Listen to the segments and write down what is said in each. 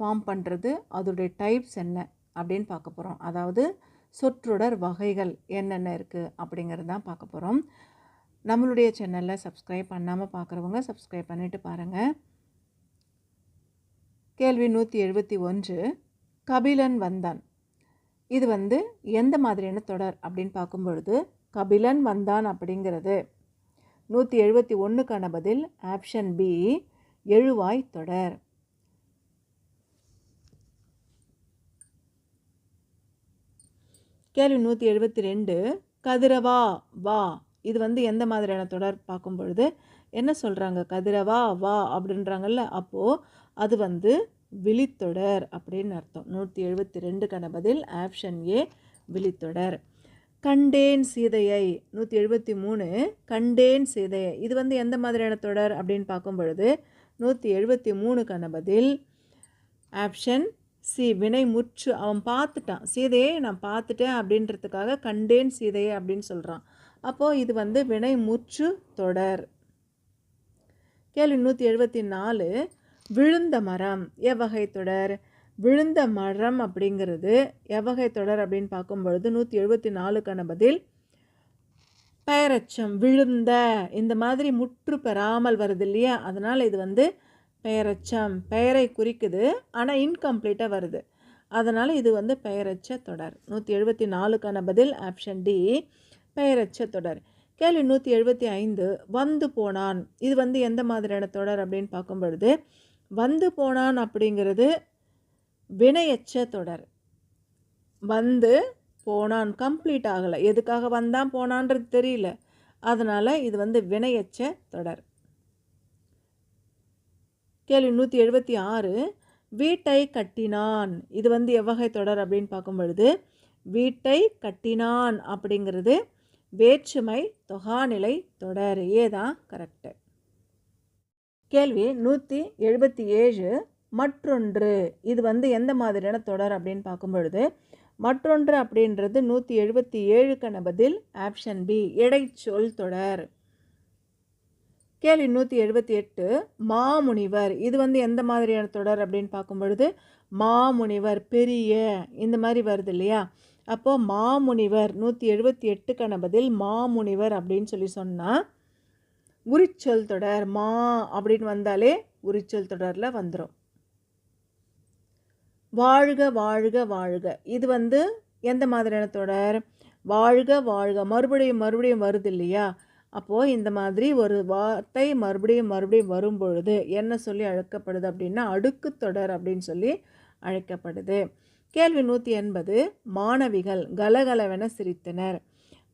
Form பண்ணுறது அதோடைய types என்ன அப்படின்னு பார்க்க போகிறோம் அதாவது சொற்றொடர் வகைகள் என்னென்ன இருக்குது அப்படிங்கிறது தான் பார்க்க போகிறோம் நம்மளுடைய சேனலில் சப்ஸ்கிரைப் பண்ணாமல் பார்க்குறவங்க சப்ஸ்கிரைப் பண்ணிவிட்டு பாருங்கள் கேள்வி நூற்றி எழுபத்தி ஒன்று கபிலன் வந்தான். இது வந்து எந்த மாதிரியான தொடர் அப்படின்னு பார்க்கும் பொழுது கபிலன் வந்தான் அப்படிங்கிறது. நூற்றி எழுபத்தி ஒன்றுக்கான பதில் ஆப்ஷன் பி எழுவாய் தொடர். கேள்வி நூற்றி எழுபத்தி ரெண்டு கதிரவா வா. இது வந்து எந்த மாதிரியான தொடர் பார்க்கும் பொழுது என்ன சொல்கிறாங்க கதிரவா வா அப்படின்றாங்கல்ல அப்போது அது வந்து விழித்தொடர் அப்படின்னு அர்த்தம். நூற்றி எழுபத்தி ரெண்டுக்கான பதில் ஆப்ஷன் ஏ விழித்தொடர். கண்டேன் சீதையை. நூற்றி எழுபத்தி மூணு கண்டேன் சீதையை. இது வந்து எந்த மாதிரியான தொடர் அப்படின்னு பார்க்கும் பொழுது நூற்றி எழுபத்தி மூணுக்கான பதில் ஆப்ஷன் சி வினை முற்று அவன் பார்த்துட்டான். சீதையை நான் பார்த்துட்டேன் அப்படின்றதுக்காக கண்டேன் சீதையை அப்படின்னு சொல்கிறான் அப்போது இது வந்து வினை முற்று தொடர். கேள்வி நூற்றி எழுபத்தி நாலு. விழுந்த மரம் எவ்வகை தொடர்? விழுந்த மரம் அப்படிங்கிறது எவ்வகை தொடர் அப்படின்னு பார்க்கும் பொழுது நூற்றி எழுபத்தி நாலுக்கான பதில் பெயரச்சம் விழுந்த. இந்த மாதிரி முற்று பெறாமல் வருது இல்லையா? அதனால் இது வந்து பெயரச்சம் பெயரை குறிக்குது ஆனால் இன்கம்ப்ளீட்டாக வருது. அதனால் இது வந்து பெயரச்ச தொடர். நூற்றி எழுபத்தி நாலுக்கான பதில் ஆப்ஷன் டி பெயரச்ச தொடர். கேள்வி நூற்றி எழுபத்தி ஐந்து வந்து போனான். இது வந்து எந்த மாதிரியான தொடர் அப்படின்னு பார்க்கும் பொழுது வந்து போனான் அப்படிங்கிறது வினையச்ச தொடர். வந்து போனான் கம்ப்ளீட் ஆகலை. எதுக்காக வந்தான் போனான்றது தெரியல. அதனால் இது வந்து வினையச்ச தொடர். கேள்வி நூற்றி எழுபத்தி ஆறு வீட்டை கட்டினான். இது வந்து எவ்வகை தொடர் அப்படின்னு பார்க்கும் பொழுது வீட்டை கட்டினான் அப்படிங்கிறது வேற்றுமை தொகாநிலை தொடர். ஏதான் கரெக்டு கேள்வி நூற்றி எழுபத்தி ஏழு மற்றொன்று. இது வந்து எந்த மாதிரியான தொடர் அப்படின்னு பார்க்கும் பொழுது மற்றொன்று அப்படின்றது நூற்றி எழுபத்தி ஏழுக்கான பதில் ஆப்ஷன் பி இடைச்சொல் தொடர். கேள்வி நூற்றி எழுபத்தி எட்டு மாமுனிவர். இது வந்து எந்த மாதிரியான தொடர் அப்படின்னு பார்க்கும் பொழுது மாமுனிவர் பெரிய இந்த மாதிரி வருது இல்லையா? அப்போது மாமுனிவர் நூற்றி எழுபத்தி எட்டுக்கான பதில் மாமுனிவர் அப்படின்னு சொல்லி சொன்னால் உரிச்சொல் தொடர் மா அப்படின்னு வந்தாலே உரிச்சொல் தொடரில் வந்துடும் வாழ்க வாழ்க வாழ்க. இது வந்து எந்த மாதிரியான தொடர்? வாழ்க வாழ்க. மறுபடியும் மறுபடியும் வருது இல்லையா? அப்போது இந்த மாதிரி ஒரு வார்த்தை மறுபடியும் மறுபடியும் வரும் பொழுது என்ன சொல்லி அழைக்கப்படுது அப்படின்னா அடுக்கு தொடர் அப்படின்னு சொல்லி அழைக்கப்படுது. கேள்வி நூற்றி எண்பது மாணவிகள் கலகலவென சிரித்தனர்.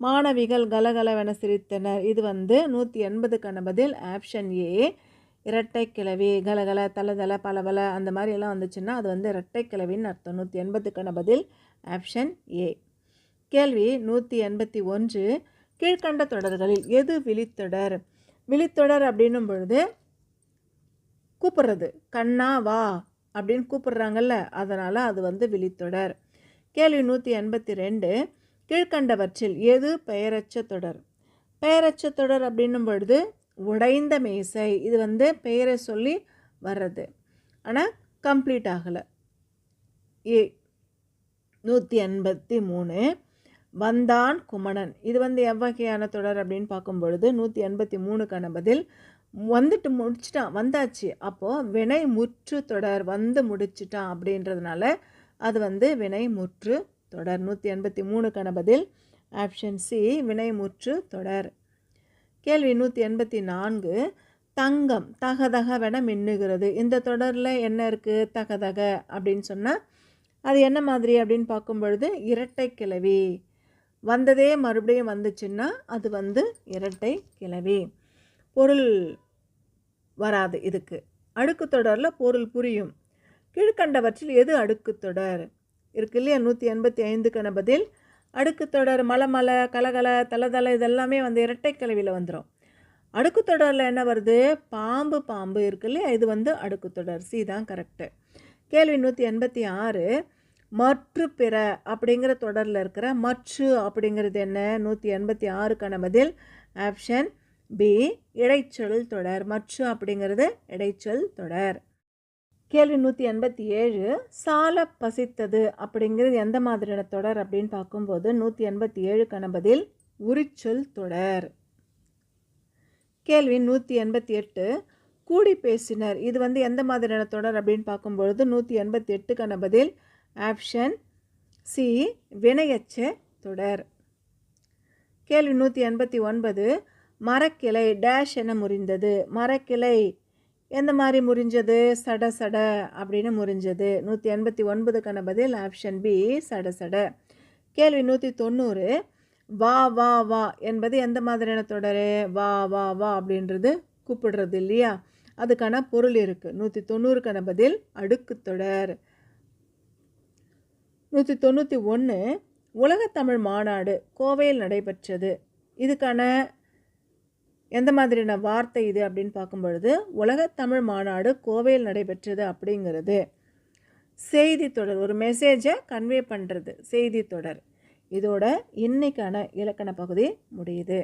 மாணவிகள் கலகலவென சிரித்தனர். இது வந்து நூற்றி எண்பதுக்கான பதில் ஆப்ஷன் ஏ இரட்டை கிளவி கலகல தலதல பலபல அந்த மாதிரி எல்லாம் வந்துச்சுன்னா அது வந்து இரட்டை கிளவின்னு அர்த்தம். நூற்றி எண்பதுக்கான பதில் ஆப்ஷன் ஏ. கேள்வி நூற்றி எண்பத்தி ஒன்று கீழ்கண்ட தொடர்களில் எது விழித்தொடர்? விழித்தொடர் அப்படின்னும் பொழுது கூப்பிட்றது. கண்ணா வா அப்படின்னு கூப்பிட்றாங்கல்ல அதனால் அது வந்து விழித்தொடர். கேள்வி நூற்றி எண்பத்தி ரெண்டு கீழ்கண்டவற்றில் எது பெயரச்ச தொடர்? பெயரச்ச தொடர் அப்படின்னும் பொழுது உடைந்த மேசை இது வந்து பெயரை சொல்லி வர்றது. ஆனால் கம்ப்ளீட் ஆகலை. ஏ நூற்றி எண்பத்தி மூணு வந்தான் குமணன். இது வந்து எவ்வகையான தொடர் அப்படின்னு பார்க்கும் பொழுது நூற்றி எண்பத்தி மூணுக்கான பதில் வந்துட்டு முடிச்சிட்டான் வந்தாச்சு. அப்போது வினை முற்று தொடர் வந்து முடிச்சிட்டான் அப்படின்றதுனால அது வந்து வினை முற்று தொடர். நூற்றி எண்பத்தி மூணுக்கான பதில் ஆப்ஷன் சி வினை முற்று தொடர். கேள்வி நூற்றி எண்பத்தி நான்கு தங்கம் தகதகவென மின்னுகிறது. இந்த தொடரில் என்ன இருக்குது தகதக அப்படின்னு சொன்னால் அது என்ன மாதிரி அப்படின்னு பார்க்கும் பொழுது இரட்டை கிளவி வந்ததே மறுபடியும் வந்துச்சுன்னா அது வந்து இரட்டை கிளவி பொருள் வராது இதுக்கு. அடுக்கு தொடரில் பொருள் புரியும். கீழ்கண்டவற்றில் எது அடுக்கு தொடர்? இருக்கு இல்லையா? நூற்றி எண்பத்தி ஐந்துக்கான பதில். அடுக்குத் தொடர் மலை மலை கலகல தலதலை இதெல்லாமே வந்து இரட்டை கிளவியில் வந்துடும் அடுக்குத் தொடரில் என்ன வருது? பாம்பு பாம்பு இருக்கு இல்லையா? இது வந்து அடுக்கு தொடர். சி தான் கரெக்டு கேள்வி நூற்றி எண்பத்தி ஆறு. மற்று பிற அப்படிங்கிற தொடரில் இருக்கிற மற்று அப்படிங்கிறது என்ன? நூற்றி எண்பத்தி ஆறுக்கான பதில். ஆப்ஷன் பி இடைச்சொல் தொடர். மற்று அப்படிங்கிறது இடைச்சொல் தொடர். கேள்வி நூற்றி எண்பத்தி ஏழு சால பசித்தது அப்படிங்கிறது எந்த மாதிரியான தொடர் அப்படின்னு பார்க்கும்போது நூற்றி எண்பத்தி ஏழுக்கான பதில் உரிச்சொல் தொடர். கேள்வி நூற்றி எண்பத்தி எட்டு கூடி பேசினர். இது வந்து எந்த மாதிரியான தொடர் அப்படின்னு பார்க்கும்பொழுது நூற்றி எண்பத்தி எட்டுக்கான பதில் ஆப்ஷன் சி வினையச்ச தொடர். கேள்வி நூற்றி எண்பத்தி ஒன்பது மரக்கிளை டேஷ் என முறிந்தது. மரக்கிளை எந்த மாதிரி முறிஞ்சது? சட சட அப்படின்னு முறிஞ்சது. நூற்றி எண்பத்தி ஒன்பதுக்கான பதில் ஆப்ஷன் பி சட சட. கேள்வி நூற்றி தொண்ணூறு வா வா வா என்பது எந்த மாதிரியான தொடர்? வா வா வா அப்படின்றது கூப்பிடுறது இல்லையா? அதுக்கான பொருள் இருக்குது நூற்றி தொண்ணூறுக்கான பதில் அடுக்கு தொடர். நூற்றி தொண்ணூற்றி ஒன்று உலகத்தமிழ் மாநாடு கோவையில் நடைபெற்றது. இதுக்கான எந்த மாதிரியான வார்த்தை இது அப்படின்னு பார்க்கும் பொழுது உலகத்தமிழ் மாநாடு கோவையில் நடைபெற்றது அப்படிங்கிறது. செய்தி தொடர் ஒரு மெசேஜை கன்வே பண்ணுறது செய்தி தொடர். இதோட இன்னைக்கான இலக்கண பகுதி முடியுது.